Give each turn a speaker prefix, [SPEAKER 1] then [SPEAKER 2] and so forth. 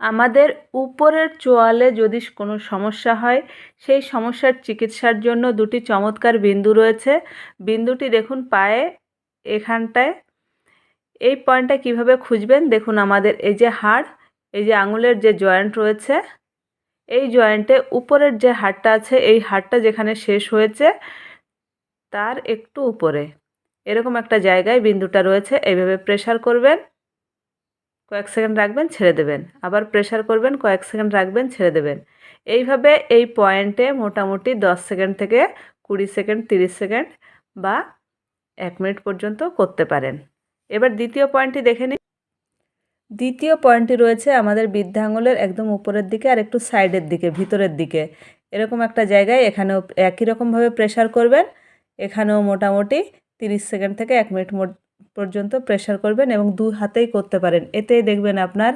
[SPEAKER 1] আমাদের উপরের চোয়ালে যদি কোনো সমস্যা হয়, সেই সমস্যার চিকিৎসার জন্য দুটি চমৎকার বিন্দু রয়েছে। বিন্দুটি দেখুন পায়ে, এখানটায়। এই পয়েন্টটা কীভাবে খুঁজবেন? দেখুন আমাদের এই যে হাড়, এই যে আঙুলের যে জয়েন্ট রয়েছে, এই জয়েন্টে উপরের যে হাড়টা আছে, এই হাড়টা যেখানে শেষ হয়েছে, তার একটু উপরে। এরকম একটা জায়গায় বিন্দুটা রয়েছে, এইভাবে প্রেশার করবেন। কয়েক সেকেন্ড রাখবেন, ছেড়ে দেবেন। আবার প্রেশার করবেন, কয়েক সেকেন্ড রাখবেন, ছেড়ে দেবেন। এইভাবে এই পয়েন্টে মোটামুটি দশ সেকেন্ড থেকে কুড়ি সেকেন্ড, তিরিশ সেকেন্ড বা এক মিনিট পর্যন্ত করতে পারেন। এবার দ্বিতীয় পয়েন্টটি দেখে নিন দ্বিতীয় পয়েন্টটি রয়েছে আমাদের বৃদ্ধাঙ্গুলের একদম উপরের দিকে আর একটু সাইডের দিকে, ভিতরের দিকে। এরকম একটা জায়গায় এখানেও একই রকমভাবে প্রেশার করবেন। এখানেও মোটামুটি তিরিশ সেকেন্ড থেকে এক মিনিট পর্যন্ত প্রেশার করবেন এবং দুই হাতেই করতে পারেন। এতেই দেখবেন আপনার